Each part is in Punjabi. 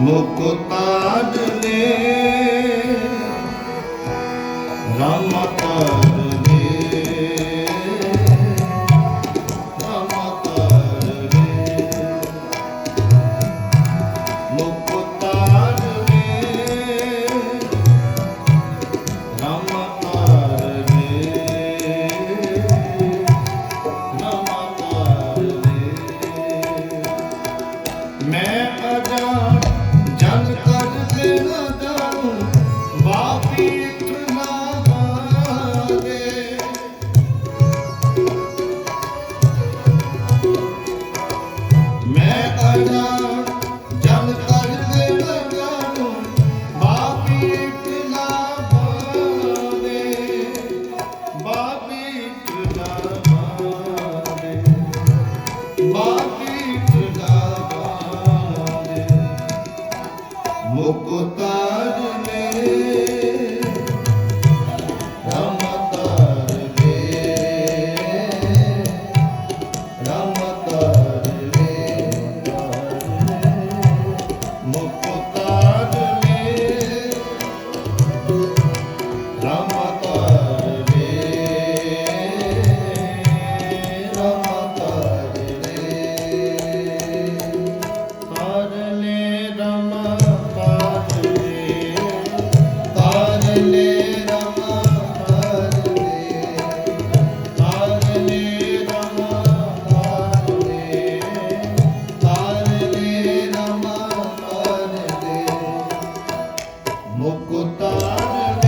ਮੁਕਤਾਜ ਨੇ ਰਾਮ ਮਾਤਾ Thank you. মুকুতার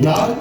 நான்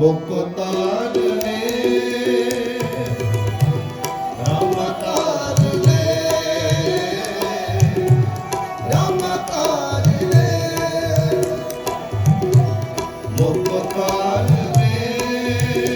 ਮੁਕਤਾਰ ਨੇ ਰਾਮਤਾਰ ਨੇ ਰਾਮਤਾਰ ਨੇ ਮੁਕਤਾਰ ਨੇ।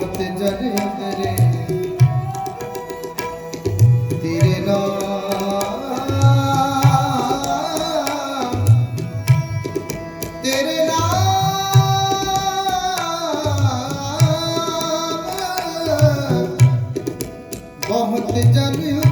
ਬਹੁਤ ਜਨ ਤੇਰੇ ਤੇਰੇ ਨਾਮ ਤੇਰੇ ਨਾਮ। ਬਹੁਤ ਜਨ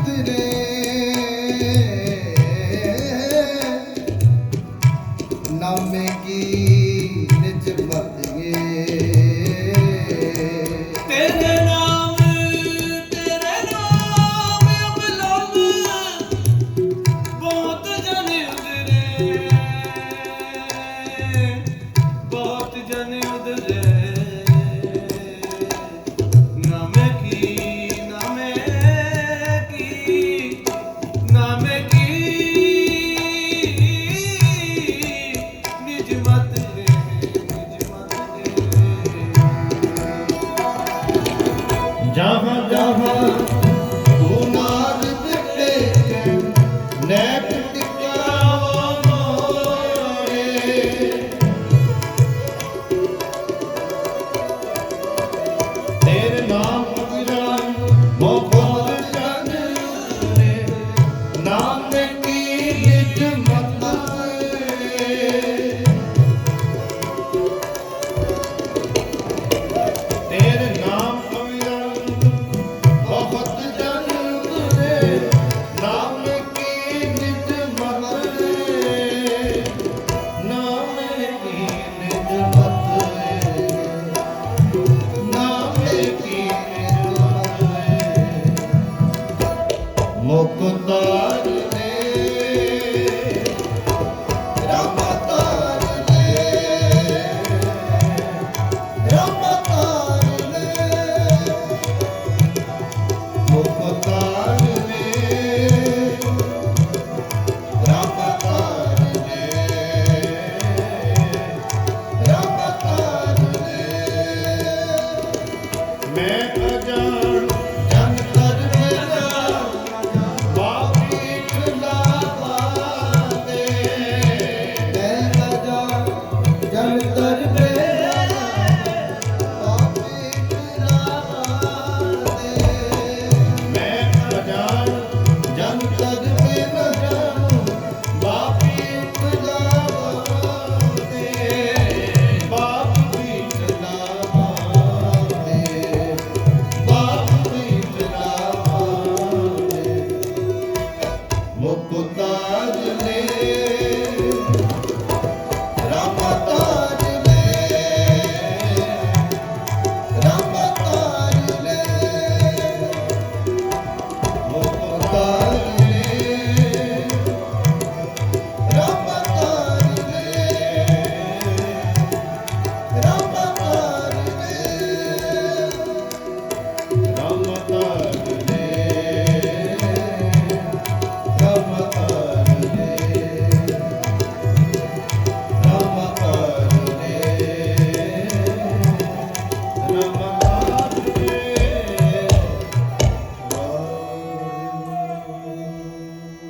木刀